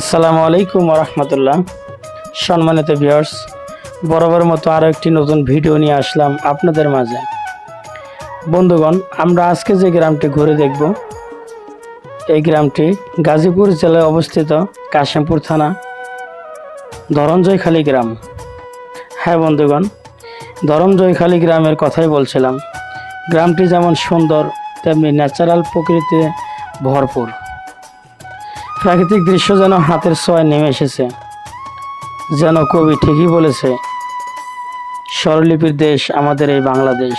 আসসালামু আলাইকুম রহমতুল্লাহ। সম্মানিত ভিউয়ার্স, বরাবর মতো আরও একটি নতুন ভিডিও নিয়ে আসলাম আপনাদের মাঝে। বন্ধুগণ, আমরা আজকে যে গ্রামটি ঘুরে দেখব, এই গ্রামটি গাজীপুর জেলায় অবস্থিত কাশিমপুর থানা ধরঞ্জয়খালী গ্রাম। হ্যাঁ বন্ধুগণ ধরঞ্জয়খালী গ্রামের কথাই বলছিলাম। গ্রামটি যেমন সুন্দর, তেমনি ন্যাচারাল প্রকৃতিতে ভরপুর। প্রাকৃতিক দৃশ্য যেন হাতের ছোঁয়ায় নেমে এসেছে। যেন কবি ঠিকই বলেছে, স্বরলিপির দেশ আমাদের এই বাংলাদেশ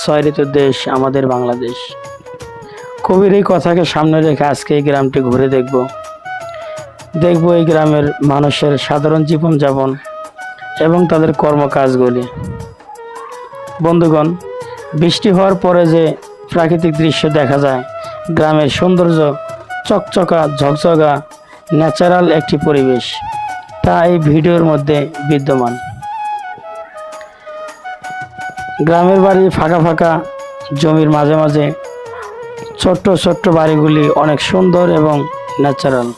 ছয় ঋতুর দেশ আমাদের বাংলাদেশ। কবির এই কথাকে সামনে রেখে আজকে এই গ্রামটি ঘুরে দেখব। দেখব এই গ্রামের মানুষের সাধারণ জীবনযাপন এবং তাদের কর্মকাজগুলি। বন্ধুগণ, বৃষ্টি হওয়ার পরে যে প্রাকৃতিক দৃশ্য দেখা যায়, গ্রামের সৌন্দর্য চকচকা, ঝকঝকা ন্যাচারাল একটি পরিবেশ। তা এই ভিডিওর মধ্যে বিদ্যমান। গ্রামের বাড়ি ফাঁকা ফাঁকা, জমির মাঝে মাঝে ছোট্ট ছোট্ট বাড়িগুলি অনেক সুন্দর এবং ন্যাচারাল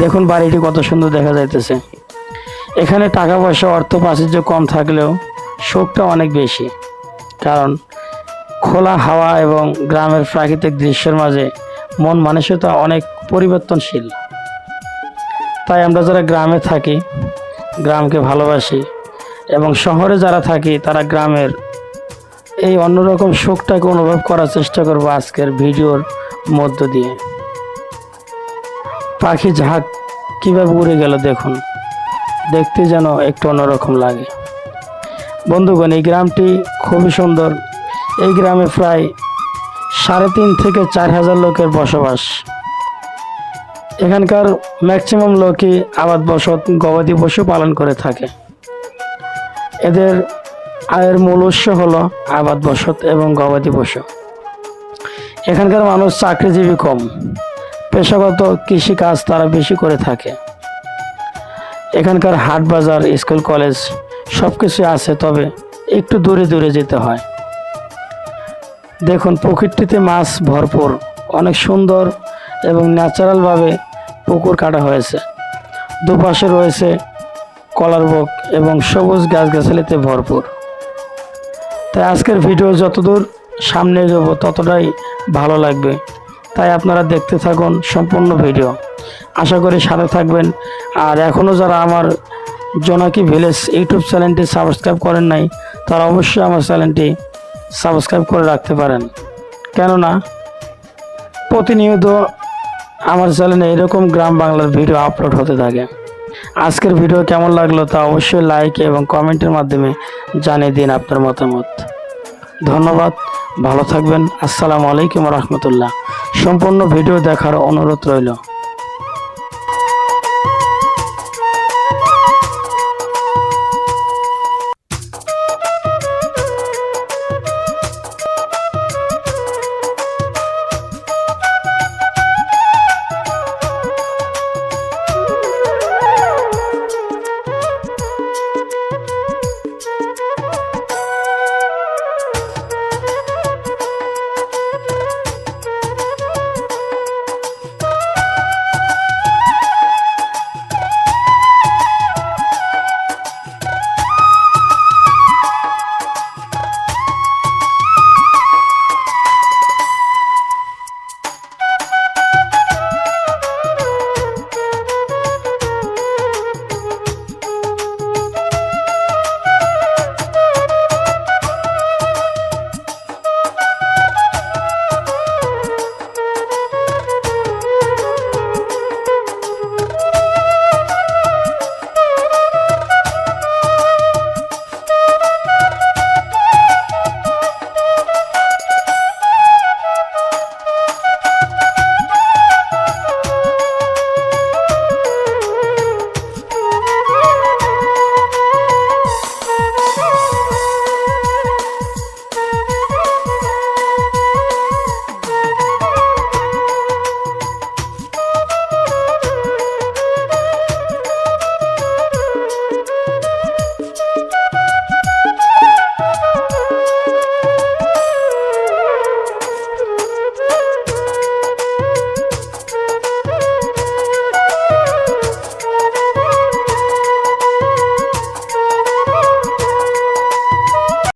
দেখুন বাড়িটি কত সুন্দর দেখা যাইতেছে। এখানে টাকা পয়সা, অর্থ প্রাচুর্য কম থাকলেও শোকটা অনেক বেশি। কারণ খোলা হাওয়া এবং গ্রামের প্রাকৃতিক দৃশ্যের মাঝে মন মানসিকতা অনেক পরিবর্তনশীল। তাই আমরা যারা গ্রামে থাকি, গ্রামকে ভালোবাসি এবং শহরে যারা থাকি, তারা গ্রামের এই অন্যরকম সুখটাকে অনুভব করার চেষ্টা করব আজকের ভিডিওর মধ্য দিয়ে। পাখি ঝাঁক কীভাবে উড়ে গেল দেখুন। দেখতে যেন একটু অন্যরকম লাগে। বন্ধুগণ, এই গ্রামটি খুবই সুন্দর। এই গ্রামে প্রায় সাড়ে তিন থেকে চার হাজার লোকের বসবাস। এখানকার ম্যাক্সিমাম লোকই আবাদ বসত, গবাদি পশু পালন করে থাকে। এদের আয়ের মূল উৎস হলো আবাদ বসত এবং গবাদি পশু। এখানকার মানুষ চাকরিজীবী কম। পেশাগত কৃষি কাজ তারা বেশি করে থাকে। এখানকার হাট বাজার, স্কুল, কলেজ সব কিছু আছে, তবে একটু দূরে দূরে যেতে হয়। দেখুন, প্রকৃতিতে মাছ ভরপুর, অনেক সুন্দর এবং ন্যাচারালভাবে পুকুর কাটা হয়েছে। দুপাশে রয়েছে কলার বক এবং সবুজ গাছগাছালিতে ভরপুর। তাই আজকের ভিডিও যতদূর সামনে এগোবো, ততটাই ভালো লাগবে। তাই আপনারা দেখতে থাকুন সম্পূর্ণ ভিডিও। আশা করি সাথে থাকবেন। আর এখনও যারা আমার জোনাকি ভিলেজ ইউটিউব চ্যানেলটি সাবস্ক্রাইব করেন নাই, তারা অবশ্যই আমার চ্যানেলটি সাবস্ক্রাইব করে রাখতে পারেন। কেননা, প্রতিনিয়ত আমার চ্যানেলে এরকম গ্রাম বাংলার ভিডিও আপলোড হতে থাকে। আজকের ভিডিও কেমন লাগল তা অবশ্যই লাইক এবং কমেন্টের মাধ্যমে জানিয়ে দিন আপনার মতামত। ধন্যবাদ, ভালো থাকবেন, আসসালামু আলাইকুম রহমতুল্লাহ। সম্পূর্ণ ভিডিও দেখার অনুরোধ রইল।